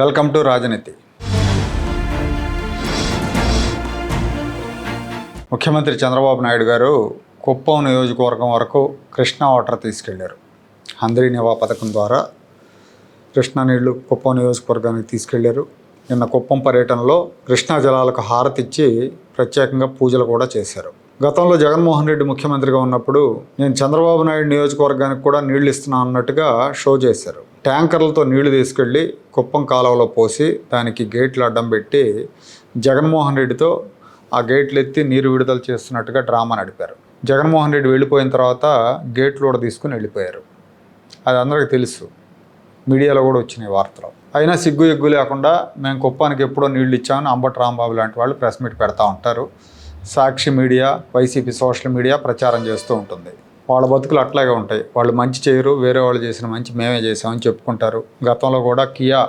Welcome to రాజనీతి. ముఖ్యమంత్రి చంద్రబాబు నాయుడు గారు కుప్పం నియోజకవర్గం వరకు కృష్ణా వాటర్ తీసుకెళ్ళారు. అందరి నివా పథకం ద్వారా కృష్ణా నీళ్ళు కుప్పం నియోజకవర్గానికి తీసుకెళ్ళారు. నిన్న కుప్పం పర్యటనలో కృష్ణా జలాలకు హారతిచ్చి ప్రత్యేకంగా పూజలు కూడా చేశారు. గతంలో జగన్మోహన్ రెడ్డి ముఖ్యమంత్రిగా ఉన్నప్పుడు నేను చంద్రబాబు నాయుడు నియోజకవర్గానికి కూడా నీళ్ళు ఇస్తున్నా అన్నట్టుగా షో చేశారు. ట్యాంకర్లతో నీళ్ళు తీసుకెళ్ళి కుప్పం కాలువలో పోసి దానికి గేట్లు అడ్డం పెట్టి జగన్మోహన్ రెడ్డితో ఆ గేట్లు ఎత్తి నీరు విడుదల చేస్తున్నట్టుగా డ్రామా నడిపారు. జగన్మోహన్ రెడ్డి వెళ్ళిపోయిన తర్వాత గేట్లు కూడా తీసుకుని వెళ్ళిపోయారు. అది అందరికీ తెలుసు. మీడియాలో కూడా వచ్చినాయి వార్తలు. అయినా సిగ్గు ఎగ్గు లేకుండా మేము కుప్పానికి ఎప్పుడో నీళ్ళు ఇచ్చామని అంబటి రాంబాబు లాంటి వాళ్ళు ప్రెస్ మీట్ పెడతా ఉంటారు. Sakshi media YCP social media ప్రచారం చేస్తూ ఉంటుంది. వాళ్ళ బతుకులు అట్లాగే ఉంటాయి. వాళ్ళు మంచి చేయరు వేరే వాళ్ళు చేసిన మంచి మేమే చేసామని చెప్పుకుంటారు. గతంలో కూడా కియా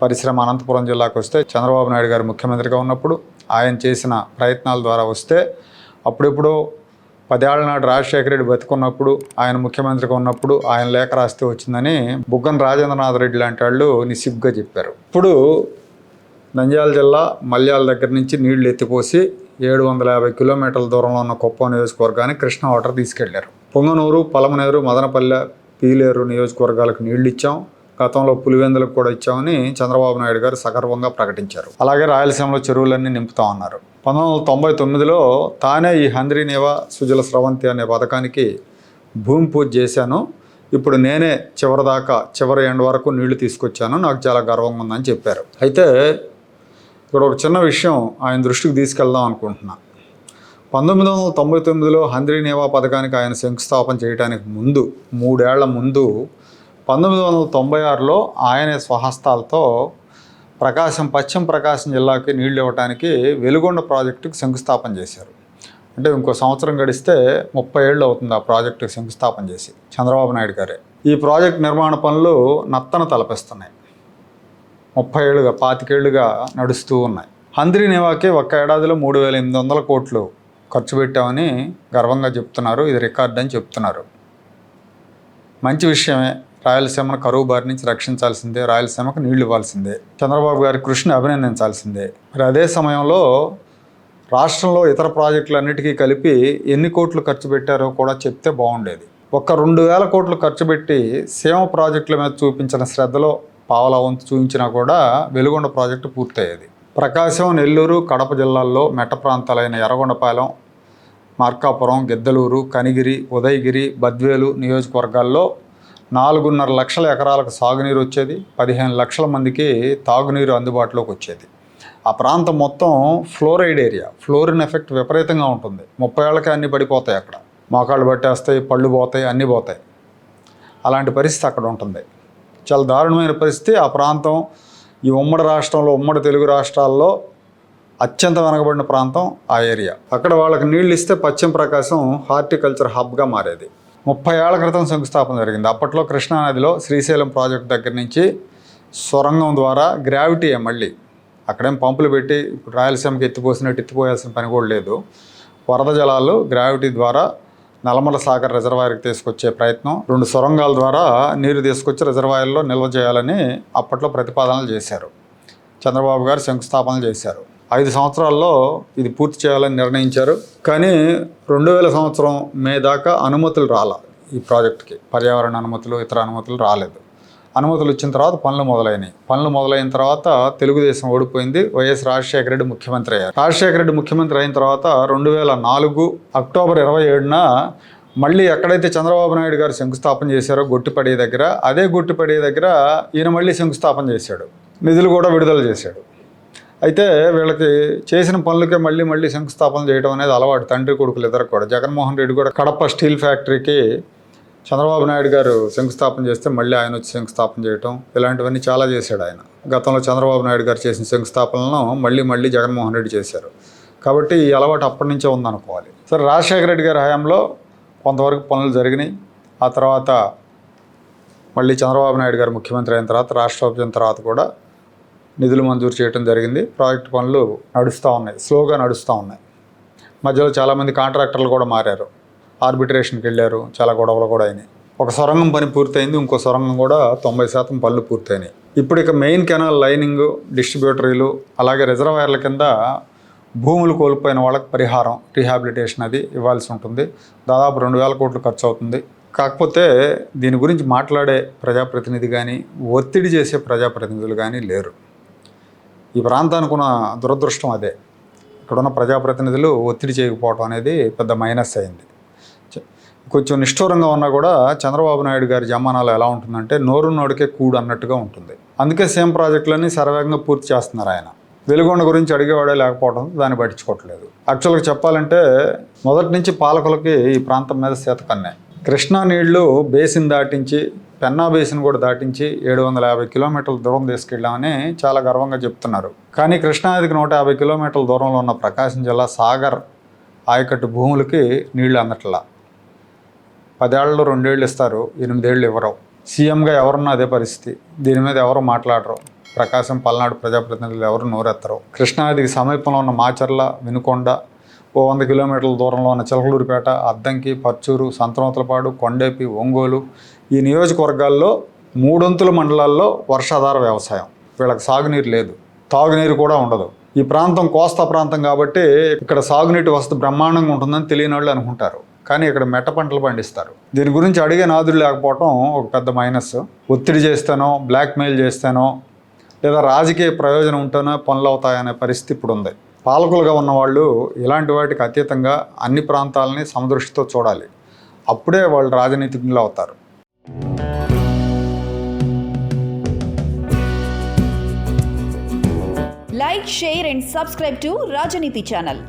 పరిశ్రమ అనంతపురం జిల్లాకు వస్తే చంద్రబాబు నాయుడు గారు ముఖ్యమంత్రిగా ఉన్నప్పుడు ఆయన చేసిన ప్రయత్నాల ద్వారా వస్తే అప్పుడెప్పుడు పదేళ్ళ నాడు రాజశేఖర రెడ్డి బతుకున్నప్పుడు ఆయన ముఖ్యమంత్రిగా ఉన్నప్పుడు ఆయన లేఖ రాస్తే వచ్చిందని బుగ్గన రాజేంద్రనాథ్ రెడ్డి లాంటి వాళ్ళు నిసిగ్గా చెప్పారు. ఇప్పుడు నంద్యాల జిల్లా మల్యాల దగ్గర నుంచి నీళ్ళు ఎత్తిపోసి ఏడు వందల యాభై కిలోమీటర్ల దూరంలో ఉన్న కుప్పం నియోజకవర్గానికి కృష్ణ వాటర్ తీసుకెళ్ళారు. పొంగనూరు పలమనేరు మదనపల్లె పీలేరు నియోజకవర్గాలకు నీళ్ళు ఇచ్చాం. గతంలో పులివెందులకు కూడా ఇచ్చామని చంద్రబాబు నాయుడు గారు సగర్వంగా ప్రకటించారు. అలాగే రాయలసీమలో చెరువులన్నీ నింపుతా ఉన్నారు. పంతొమ్మిది వందల తొంభై తొమ్మిదిలో తానే ఈ హంద్రి నేవా సుజల స్రవంతి అనే పథకానికి భూమి పూజ చేశాను. ఇప్పుడు నేనే చివరిదాకా చివరి ఎండ్ వరకు నీళ్ళు తీసుకొచ్చాను. నాకు చాలా గర్వంగా ఉందని చెప్పారు. అయితే ఇక్కడ ఒక చిన్న విషయం ఆయన దృష్టికి తీసుకెళ్దాం అనుకుంటున్నా. పంతొమ్మిది వందల తొంభై తొమ్మిదిలో హంద్రీ నేవా పథకానికి ఆయన శంకుస్థాపన చేయడానికి ముందు మూడేళ్ళ ముందు పంతొమ్మిది వందల తొంభై ఆరులో ఆయనే స్వహస్తాలతో ప్రకాశం పశ్చిమ ప్రకాశం జిల్లాకి నీళ్ళు ఇవ్వడానికి వెలుగొండ ప్రాజెక్టుకి శంకుస్థాపన చేశారు. అంటే ఇంకో సంవత్సరం గడిస్తే ముప్పై ఏళ్ళు అవుతుంది ఆ ప్రాజెక్టుకి శంకుస్థాపన చేసి చంద్రబాబు నాయుడు గారే. ఈ ప్రాజెక్ట్ నిర్మాణ పనులు నత్తన తలపిస్తున్నాయి. ముప్పై ఏళ్ళుగా పాతికేళ్ళుగా నడుస్తూ ఉన్నాయి. హంద్రి నేవాకే ఒక్క ఏడాదిలో మూడు వేల ఎనిమిది వందల కోట్లు ఖర్చు పెట్టామని గర్వంగా చెప్తున్నారు. ఇది రికార్డ్ అని చెప్తున్నారు. మంచి విషయమే. రాయలసీమను కరువు బారి నుంచి రక్షించాల్సిందే. రాయలసీమకు నీళ్ళు ఇవ్వాల్సిందే. చంద్రబాబు గారి కృషిని అభినందించాల్సిందే. మరి అదే సమయంలో రాష్ట్రంలో ఇతర ప్రాజెక్టులన్నిటికీ కలిపి ఎన్ని కోట్లు ఖర్చు పెట్టారో కూడా చెప్తే బాగుండేది. ఒక్క రెండు వేల కోట్లు ఖర్చు పెట్టి సీమ ప్రాజెక్టుల మీద చూపించిన శ్రద్ధలో పావలా వంతు చూపించినా కూడా వెలుగొండ ప్రాజెక్టు పూర్తయ్యేది. ప్రకాశం నెల్లూరు కడప జిల్లాల్లో మెట్ట ప్రాంతాలైన ఎర్రగొండపాలెం మార్కాపురం గిద్దలూరు కనిగిరి ఉదయగిరి బద్వేలు నియోజకవర్గాల్లో నాలుగున్నర లక్షల ఎకరాలకు సాగునీరు వచ్చేది. పదిహేను లక్షల మందికి తాగునీరు అందుబాటులోకి వచ్చేది. ఆ ప్రాంతం మొత్తం ఫ్లోరైడ్ ఏరియా. ఫ్లోరిన్ ఎఫెక్ట్ విపరీతంగా ఉంటుంది. ముప్పై ఏళ్ళకే అన్నీ పడిపోతాయి అక్కడ. మోకాళ్ళు పట్టేస్తాయి పళ్ళు పోతాయి అన్నీ పోతాయి. అలాంటి పరిస్థితి అక్కడ ఉంటుంది. చాలా దారుణమైన పరిస్థితి. ఆ ప్రాంతం ఈ ఉమ్మడి రాష్ట్రంలో ఉమ్మడి తెలుగు రాష్ట్రాల్లో అత్యంత వెనకబడిన ప్రాంతం ఆ ఏరియా. అక్కడ వాళ్ళకి నీళ్ళు ఇస్తే పశ్చిమ ప్రకాశం హార్టికల్చర్ హబ్గా మారేది. ముప్పై ఏళ్ళ క్రితం శంకుస్థాపన జరిగింది. అప్పట్లో కృష్ణానదిలో శ్రీశైలం ప్రాజెక్ట్ దగ్గర నుంచి సొరంగం ద్వారా గ్రావిటీ మళ్ళీ అక్కడేం పంపులు పెట్టి ఇప్పుడు రాయలసీమకి ఎత్తిపోసినట్టు ఎత్తిపోయాల్సిన పని కూడా లేదు. వరద జలాలు గ్రావిటీ ద్వారా నల్లమల సాగర్ రిజర్వాయర్కి తీసుకొచ్చే ప్రయత్నం రెండు సొరంగాల ద్వారా నీరు తీసుకొచ్చి రిజర్వాయర్లో నిల్వ చేయాలని అప్పట్లో ప్రతిపాదనలు చేశారు. చంద్రబాబు గారు శంకుస్థాపనలు చేశారు. ఐదు సంవత్సరాల్లో ఇది పూర్తి చేయాలని నిర్ణయించారు. కానీ రెండు వేల సంవత్సరం మే దాకా అనుమతులు రాల ఈ ప్రాజెక్టుకి. పర్యావరణ అనుమతులు ఇతర అనుమతులు రాలేదు. అనుమతులు ఇచ్చిన తర్వాత పనులు మొదలైనవి పనులు మొదలైన తర్వాత తెలుగుదేశం ఓడిపోయింది. వైఎస్ రాజశేఖర రెడ్డి ముఖ్యమంత్రి అయ్యారు. రాజశేఖర రెడ్డి ముఖ్యమంత్రి అయిన తర్వాత రెండు వేల నాలుగు అక్టోబర్ ఇరవై ఏడున మళ్ళీ ఎక్కడైతే చంద్రబాబు నాయుడు గారు శంకుస్థాపన చేశారో గొట్టిపడే దగ్గర అదే గొట్టిపడే దగ్గర ఈయన మళ్ళీ శంకుస్థాపన చేశాడు. నిధులు కూడా విడుదల చేశాడు. అయితే వీళ్ళకి చేసిన పనులకే మళ్ళీ మళ్ళీ శంకుస్థాపన చేయడం అనేది అలవాటు తండ్రి కొడుకులు ఇద్దరు కూడా. జగన్మోహన్ రెడ్డి కూడా కడప స్టీల్ ఫ్యాక్టరీకి చంద్రబాబు నాయుడు గారు శంకుస్థాపన చేస్తే మళ్ళీ ఆయన వచ్చి శంకుస్థాపన చేయటం ఇలాంటివన్నీ చాలా చేశాడు ఆయన. గతంలో చంద్రబాబు నాయుడు గారు చేసిన శంకుస్థాపనలను మళ్ళీ మళ్ళీ జగన్మోహన్ రెడ్డి చేశారు. కాబట్టి ఈ అలవాటు అప్పటి నుంచే ఉందనుకోవాలి. సరే రాజశేఖర రెడ్డి గారి హయాంలో కొంతవరకు పనులు జరిగినాయి. ఆ తర్వాత మళ్ళీ చంద్రబాబు నాయుడు గారు ముఖ్యమంత్రి అయిన తర్వాత రాష్ట్ర విభజన తర్వాత కూడా నిధులు మంజూరు చేయడం జరిగింది. ప్రాజెక్టు పనులు నడుస్తూ ఉన్నాయి. స్లోగా నడుస్తూ ఉన్నాయి. మధ్యలో చాలామంది కాంట్రాక్టర్లు కూడా మారారు. ఆర్బిట్రేషన్కి వెళ్ళారు. చాలా గొడవలు కూడా అయినాయి. ఒక సొరంగం పని పూర్తయింది. ఇంకో సొరంగం కూడా తొంభై శాతం పనులు పూర్తయినాయి. ఇప్పుడు ఇక మెయిన్ కెనాల్ లైనింగ్ డిస్ట్రిబ్యూటరీలు అలాగే రిజర్వాయర్ల కింద భూములు కోల్పోయిన వాళ్ళకి పరిహారం రీహాబిలిటేషన్ అది ఇవ్వాల్సి ఉంటుంది. దాదాపు రెండు వేల కోట్లు ఖర్చు అవుతుంది. కాకపోతే దీని గురించి మాట్లాడే ప్రజాప్రతినిధి కానీ ఒత్తిడి చేసే ప్రజాప్రతినిధులు కానీ లేరు. ఈ ప్రాంతానికి ఉన్న దురదృష్టం అదే. ఇక్కడున్న ప్రజాప్రతినిధులు ఒత్తిడి చేయకపోవడం అనేది పెద్ద మైనస్ అయింది. కొంచెం నిష్ఠూరంగా ఉన్నా కూడా చంద్రబాబు నాయుడు గారి జమానాలో ఎలా ఉంటుందంటే నోరు నోడికే కూడు అన్నట్టుగా ఉంటుంది. అందుకే సేమ్ ప్రాజెక్టులన్నీ సర్వేగంగా పూర్తి చేస్తున్నారు ఆయన. వెలుగొండ గురించి అడిగేవాడే లేకపోవడం దాన్ని పట్టించుకోవట్లేదు. యాక్చువల్గా చెప్పాలంటే మొదటి నుంచి పాలకులకి ఈ ప్రాంతం మీద చేతకన్నే కృష్ణా నీళ్ళు బేసిన్ దాటించి పెన్నా బేసిన్ కూడా దాటించి ఏడు వందల యాభై కిలోమీటర్ల దూరం తీసుకెళ్ళామని చాలా గర్వంగా చెప్తున్నారు. కానీ కృష్ణానదికి నూట యాభై కిలోమీటర్ల దూరంలో ఉన్న ప్రకాశం జిల్లా సాగర్ ఆయకట్టు భూములకి నీళ్ళు అందట్లా. పదేళ్ళు రెండేళ్ళు ఇస్తారు ఎనిమిదేళ్ళు ఇవ్వరు. సీఎంగా ఎవరున్నా అదే పరిస్థితి. దీని మీద ఎవరు మాట్లాడరు. ప్రకాశం పల్నాడు ప్రజాప్రతినిధులు ఎవరు నోరెత్తరు. కృష్ణానదికి సమీపంలో ఉన్న మాచర్ల వినుకొండ ఓ వంద కిలోమీటర్ల దూరంలో ఉన్న చిలకలూరిపేట అద్దంకి పర్చూరు సంతనోతలపాడు కొండేపి ఒంగోలు ఈ నియోజకవర్గాల్లో మూడొంతుల మండలాల్లో వర్షాధార వ్యవసాయం. వీళ్ళకి సాగునీరు లేదు. తాగునీరు కూడా ఉండదు. ఈ ప్రాంతం కోస్తా ప్రాంతం కాబట్టి ఇక్కడ సాగునీటి వసతి బ్రహ్మాండంగా ఉంటుందని తెలియని వాళ్ళు అనుకుంటారు. కానీ ఇక్కడ మెట్ట పంటలు పండిస్తారు. దీని గురించి అడిగే నాదులు లేకపోవటం ఒక పెద్ద మైనస్. ఒత్తిడి చేస్తానో బ్లాక్మెయిల్ చేస్తానో లేదా రాజకీయ ప్రయోజనం ఉంటేనే పనులు అవుతాయనే పరిస్థితి ఇప్పుడు ఉంది. పాలకులుగా ఉన్నవాళ్ళు ఇలాంటి వాటికి అతీతంగా అన్ని ప్రాంతాలని సమదృష్టితో చూడాలి. అప్పుడే వాళ్ళు రాజనీతిజ్ఞులు అవుతారు. Like share and subscribe to Rajaneeti channel